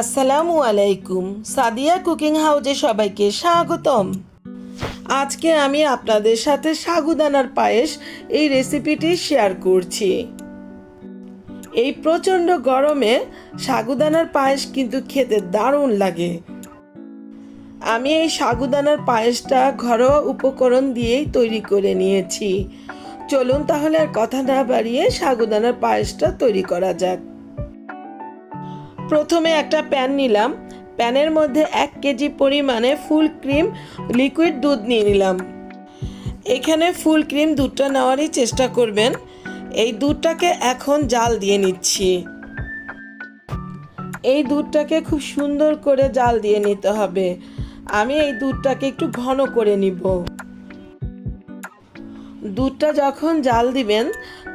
আসসালামু আলাইকুম। সাদিয়া কুকিং হাউজে সবাইকে স্বাগতম। আজকে আমি আপনাদের সাথে সাগুদানার পায়েস এই রেসিপিটি শেয়ার করছি। এই প্রচণ্ড গরমে সাগুদানার পায়েস কিন্তু খেতে দারুণ লাগে। আমি এই সাগুদানার পায়েসটা ঘরোয়া উপকরণ দিয়েই তৈরি করে নিয়েছি। চলুন তাহলে আর কথা না বাড়িয়ে সাগুদানার পায়েসটা তৈরি করা যাক। প্রথমে একটা প্যান নিলাম। প্যানের মধ্যে এক কেজি পরিমাণে ফুল ক্রিম, লিকুইড দুধ নিয়ে নিলাম। এখানে ফুল ক্রিম দুধটা নেওয়ারই চেষ্টা করবেন। এই দুধটাকে এখন জাল দিয়ে নিচ্ছি। এই দুধটাকে খুব সুন্দর করে জাল দিয়ে নিতে হবে। আমি এই দুধটাকে একটু ঘন করে নিব। দুধটা যখন জাল দিবেন,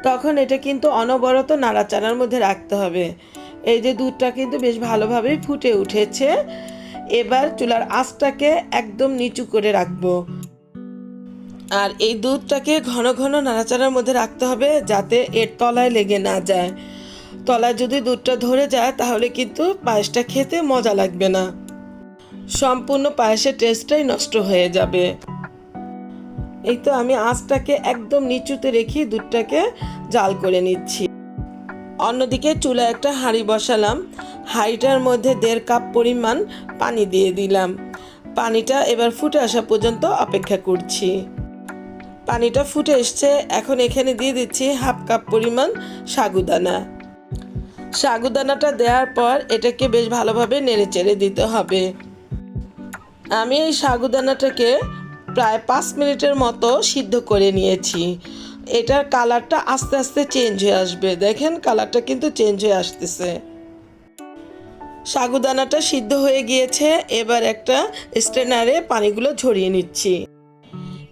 তখন এটা কিন্তু অনবরত নাড়াচাড়ার মধ্যে রাখতে হবে। এই যে দুধটা কিন্তু বেশ ভালোভাবেই ফুটে উঠেছে। এবার চুলার আঁচটাকে একদম নিচু করে রাখব। আর এই দুধটাকে ঘন ঘন নাড়াচাড়ার মধ্যে রাখতে হবে যাতে এর তলায় লেগে না যায়। তলায় যদি দুধটা ধরে যায় তাহলে কিন্তু পায়েসটা খেতে মজা লাগবে না। সম্পূর্ণ পায়েসের টেস্টটাই নষ্ট হয়ে যাবে। এই তো আমি আঁচটাকে একদম নিচুতে রেখে দুধটাকে জাল করে নিচ্ছি। অন্যদিকে চুলা একটা হাঁড়ি বসালাম। হাঁড়িটার মধ্যে দেড় কাপ পরিমাণ পানি দিয়ে দিলাম। পানিটা এবার ফুটে আসা পর্যন্ত অপেক্ষা করছি। পানিটা ফুটে এসছে, এখন এখানে দিয়ে দিচ্ছি হাফ কাপ পরিমাণ সাগুদানা। সাগুদানাটা দেওয়ার পর এটাকে বেশ ভালোভাবে নেড়ে চেড়ে দিতে হবে। আমি এই সাগুদানাটাকে প্রায় পাঁচ মিনিটের মতো সিদ্ধ করে নিয়েছি। এটার কালারটা আস্তে আস্তে চেঞ্জ হয়ে আসবে। দেখেন, কালারটা কিন্তু চেঞ্জ হয়ে আসতেছে। সাগুদানাটা সিদ্ধ হয়ে গিয়েছে। এবার একটা স্ট্রেনারে পানিগুলো ঝরিয়ে নিচ্ছি।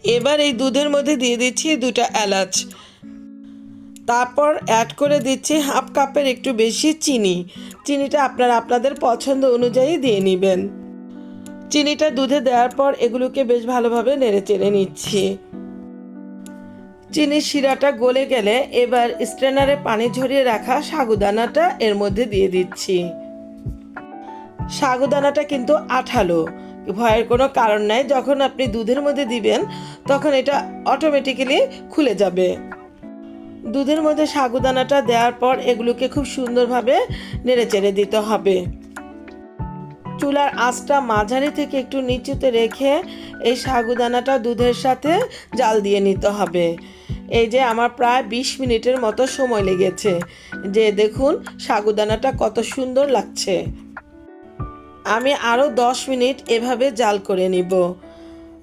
এবার এই দুধের মধ্যে দিয়ে দিচ্ছি দুটা এলাচ। তারপর অ্যাড করে দিচ্ছি হাফ কাপের একটু বেশি চিনি। চিনিটা আপনারা আপনাদের পছন্দ অনুযায়ী দিয়ে নেবেন। চিনিটা দুধে দেওয়ার পর এগুলোকে বেশ ভালোভাবে নেড়ে চেড়ে নিচ্ছি। চিনির শিরাটা গলে গেলে এবার স্ট্রেনারে পানি ঝরিয়ে রাখা সাগুদানাটা এর মধ্যে দিয়ে দিচ্ছি। সাগুদানাটা কিন্তু আঠালো। ভয়ের কোনো কারণ নাই, যখন আপনি দুধের মধ্যে দিবেন, তখন এটা অটোমেটিক্যালি খুলে যাবে। দুধের মধ্যে সাগুদানাটা দেওয়ার পর এগুলোকে খুব সুন্দরভাবে নেড়ে চেড়ে দিতে হবে। চুলার আঁচটা মাঝারি থেকে একটু নিচুতে রেখে এই সাগুদানাটা দুধের সাথে জাল দিয়ে নিতে হবে। এই যে আমার প্রায় বিশ মিনিটের মতো সময় লেগেছে। যে দেখুন, সাগুদানাটা কত সুন্দর লাগছে। আমি আরও দশ মিনিট এভাবে জাল করে নিব।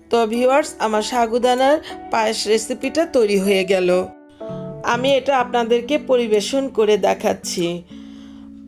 তো ভিউয়ার্স, আমার সাগুদানার পায়েস রেসিপিটা তৈরি হয়ে গেল। আমি এটা আপনাদেরকে পরিবেশন করে দেখাচ্ছি।